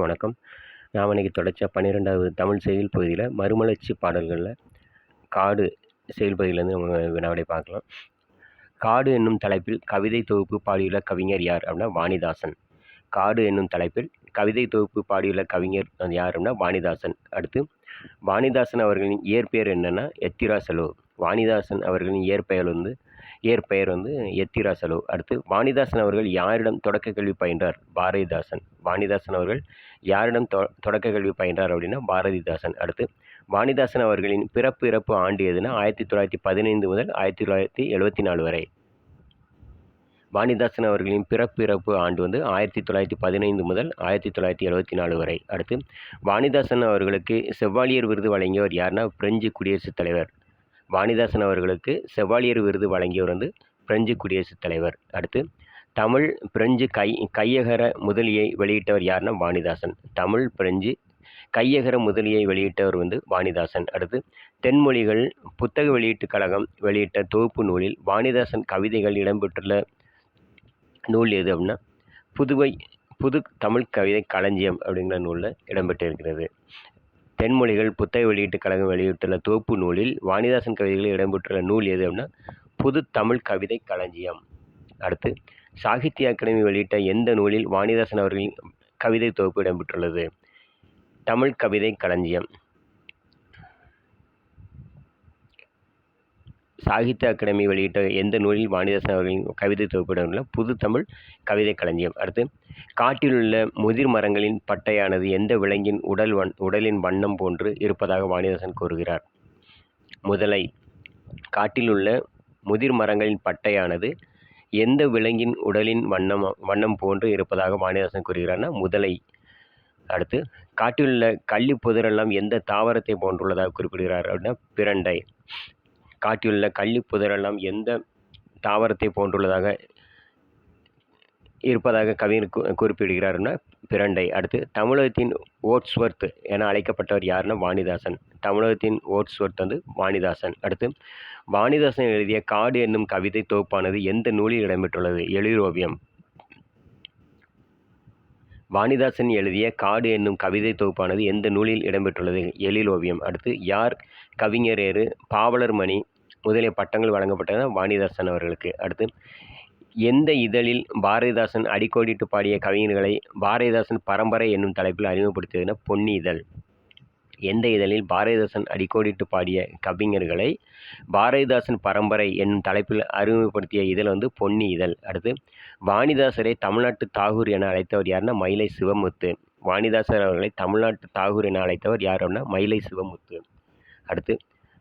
அனைவருக்கும் வணக்கம். நாம் இன்றைக்கி தொடர்ச்சியாக பன்னிரெண்டாவது தமிழ் செயல் பகுதியில் மறுமலர்ச்சி பாடல்களில் காடு செயல் பகுதியிலேருந்து நம்ம வினாவிடை பார்க்கலாம். காடு என்னும் தலைப்பில் கவிதை தொகுப்பு பாடியுள்ள கவிஞர் யார் அப்படின்னா வாணிதாசன். காடு என்னும் தலைப்பில் கவிதை தொகுப்பு பாடியுள்ள கவிஞர் யார் அப்படின்னா வாணிதாசன். அடுத்து வாணிதாசன் அவர்களின் இயற்பெயர் என்னென்னா எத்திராசலோ வாணிதாசன் அவர்களின் இயற்பெயர் வந்து இயற்பெயர் வந்து எத்திராசலோ. அடுத்து வாணிதாசன் அவர்கள் யாரிடம் தொடக்க கல்வி பயின்றார்? பாரதிதாசன். வாணிதாசன் அவர்கள் யாரிடம் தொ தொடக்க கல்வி பயின்றார் அப்படின்னா பாரதிதாசன். அடுத்து வாணிதாசன் அவர்களின் பிறப்பு இறப்பு ஆண்டு எதுனா ஆயிரத்தி தொள்ளாயிரத்தி பதினைந்து முதல் ஆயிரத்தி தொள்ளாயிரத்தி எழுபத்தி நாலு வரை. வாணிதாசன் அவர்களின் பிறப்பு இறப்பு ஆண்டு வந்து ஆயிரத்தி தொள்ளாயிரத்தி பதினைந்து முதல் ஆயிரத்தி தொள்ளாயிரத்தி எழுபத்தி நாலு வரை. அடுத்து வாணிதாசன் அவர்களுக்கு செவ்வாலியர் விருது வழங்கியவர் யாருன்னா பிரெஞ்சு குடியரசுத் தலைவர். வாணிதாசன் அவர்களுக்கு செவாலியர் விருது வழங்கியவர் வந்து பிரெஞ்சு குடியரசுத் தலைவர். அடுத்து தமிழ் பிரெஞ்சு கை கையகர முதலியை வெளியிட்டவர் யாருன்னா வாணிதாசன். தமிழ் பிரெஞ்சு கையகர முதலியை வெளியிட்டவர் வந்து வாணிதாசன். அடுத்து தென்மொழிகள் புத்தக வெளியீட்டுக் கழகம் வெளியிட்ட தொகுப்பு நூலில் வாணிதாசன் கவிதைகள் இடம்பெற்றுள்ள நூல் எது அப்படின்னா புதுவை புது தமிழ் கவிதை களஞ்சியம் அப்படிங்கிற நூலில் இடம்பெற்றிருக்கிறது. தென்மொழிகள் புத்தக வெளியீட்டுக் கழகம் வெளியிட்டுள்ள தொகுப்பு நூலில் வாணிதாசன் கவிதைகளில் இடம்பெற்றுள்ள நூல் எது அப்படின்னா புது தமிழ் கவிதை களஞ்சியம் அடுத்து சாகித்ய அகாடமி வெளியிட்ட எந்த நூலில் வாணிதாசன் அவர்களின் கவிதை தொகுப்பு இடம்பெற்றுள்ளது? தமிழ் கவிதை களஞ்சியம் சாகித்ய அகாடமி வெளியிட்ட எந்த நூலில் வாணிதாசன் அவர்களின் கவிதை தொகுப்பிடமுள்ள புது தமிழ் கவிதை களஞ்சியம்? அடுத்து காட்டிலுள்ள முதிர் மரங்களின் பட்டையானது எந்த விலங்கின் உடல் வன் உடலின் வண்ணம் போன்று இருப்பதாக வாணிதாசன் கூறுகிறார்? முதலை காட்டிலுள்ள முதிர் மரங்களின் பட்டையானது எந்த விலங்கின் உடலின் வண்ணம் வண்ணம் போன்று இருப்பதாக வாணிதாசன் கூறுகிறார்னா முதலை. அடுத்து காட்டிலுள்ள கள்ளி புதிரெல்லாம் எந்த தாவரத்தை போன்றுள்ளதாக குறிப்பிடுகிறார் அப்படின்னா பிரண்டை. காட்டிலுள்ள கள்ளி புதரெல்லாம் எந்த தாவரத்தை போன்றுள்ளதாக இருப்பதாக கவிஞர் குறிப்பிடுகிறார்னா பிரண்டை. அடுத்து தமிழகத்தின் ஓட்ஸ்வர்த் என அழைக்கப்பட்டவர் யாருன்னா வாணிதாசன். தமிழகத்தின் ஓட்ஸ்வர்த் வந்து வாணிதாசன். அடுத்து வாணிதாசன் எழுதிய காடு என்னும் கவிதை தொகுப்பானது எந்த நூலில் இடம்பெற்றுள்ளது? எழிரோவியம் வாணிதாசன் எழுதிய காடு என்னும் கவிதை தொகுப்பானது எந்த நூலில் இடம்பெற்றுள்ளது? எழில் ஓவியம். அடுத்து யார் கவிஞரேறு பாவலர் மணி முதலிய பட்டங்கள் வழங்கப்பட்டன வாணிதாசன் அவர்களுக்கு. அடுத்து எந்த இதழில் பாரதிதாசன் அடிக்கோடிட்டு பாடிய கவிஞர்களை பாரதிதாசன் பரம்பரை என்னும் தலைப்பில் அறிமுகப்படுத்தியதுன்னா பொன்னி இதழ் எந்த இதழில் பாரதிதாசன் அடிக்கோடிட்டு பாடிய கவிஞர்களை பாரதிதாசன் பரம்பரை என்னும் தலைப்பில் அறிமுகப்படுத்திய இதழ் வந்து பொன்னி இதழ். அடுத்து வாணிதாசரை தமிழ்நாட்டு தாகூர் என அழைத்தவர் யாருன்னா மயிலை சிவமுத்து. வாணிதாசர் அவர்களை தமிழ்நாட்டு தாகூர் என அழைத்தவர் யார் அப்படின்னா மயிலை சிவமுத்து. அடுத்து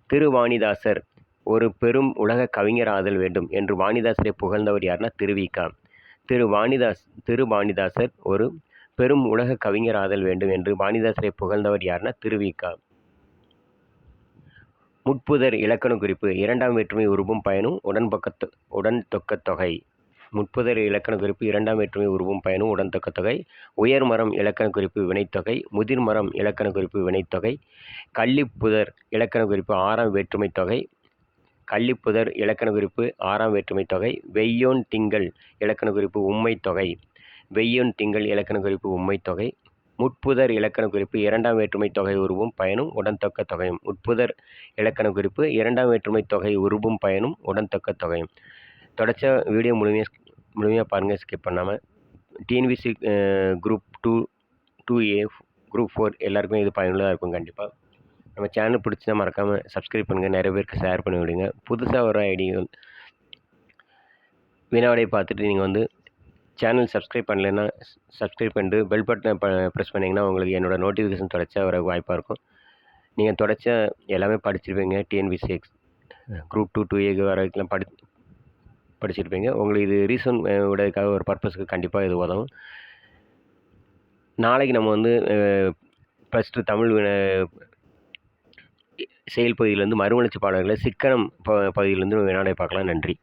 திருவாணிதாசர் ஒரு பெரும் உலக கவிஞர் ஆதல் வேண்டும் என்று வாணிதாசரை புகழ்ந்தவர் யாருன்னா திருவிக்கா திரு வாணிதாஸ் திரு வாணிதாசர் ஒரு பெரும் உலக கவிஞர் ஆதல் வேண்டும் என்று வாணிதாசரை புகழ்ந்தவர் யாருன்னா திருவிக்கா முட்புதர் இலக்கண குறிப்பு இரண்டாம் வேற்றுமை உருவும் பயனும் உடன் பக்க உடன் தொக்க தொகை. முட்புதர் இலக்கண குறிப்பு இரண்டாம் வேற்றுமை உருவும் பயனும் உடன் தொக்க தொகை. உயர்மரம் இலக்கண குறிப்பு வினைத்தொகை முதிர்மரம் இலக்கண குறிப்பு வினைத்தொகை கள்ளிப்புதர் இலக்கண குறிப்பு ஆறாம் வேற்றுமை தொகை. கள்ளிப்புதர் இலக்கண குறிப்பு ஆறாம் வேற்றுமை தொகை. வெய்யோன் திங்கள் இலக்கண குறிப்பு உண்மை தொகை. வெய்யன் திங்கள் இலக்கண குறிப்பு உண்மை தொகை. முட்புதர் இலக்கண குறிப்பு இரண்டாம் வேற்றுமை தொகை உருவும் பயனும் உடன்தொக்க தொகையும். முட்புதர் இலக்கண குறிப்பு இரண்டாம் வேற்றுமை தொகை உருவும் பயனும் உடன்தொக்க தொகையும். தொடச்ச வீடியோ முழுமையாக முழுமையாக பாருங்கள் ஸ்கிப் பண்ணாமல் TNPSC group two two A group four எல்லாருக்குமே இது பயனுள்ளதாக இருக்கும் கண்டிப்பாக நம்ம சேனல் பிடிச்சினா மறக்காமல் சப்ஸ்கிரைப் பண்ணுங்கள் நிறைய பேருக்கு ஷேர் பண்ணி விடுங்க. புதுசாக வர ஐடிகள் வினாவிடையை பார்த்துட்டு நீங்கள் வந்து சேனல் சப்ஸ்கிரைப் பண்ணலைன்னா சப்ஸ்கிரைப் பண்ணிட்டு பெல் பட்டனை ப ப்ரெஸ் பண்ணிங்கன்னா உங்களுக்கு என்னோடய நோட்டிஃபிகேஷன் தொடச்சா வர வாய்ப்பாக இருக்கும். நீங்கள் தொடர்ச்சியாக எல்லாமே படிச்சிருப்பீங்க. டிஎன்பிசி எக்ஸ் குரூப் டூ டூ ஏக்கு வரைக்கும் படி படிச்சிருப்பீங்க. உங்களுக்கு இது ரீசன் உடையதுக்காக ஒரு பர்பஸ்க்கு கண்டிப்பாக இது உதவும். நாளைக்கு நம்ம வந்து ப்ளஸ் டூ தமிழ் செயல் பகுதியிலேருந்து மறுமலர்ச்சி பாடல்களை சிக்கனம் ப பகுதியிலேருந்து வினாடை பார்க்கலாம். நன்றி.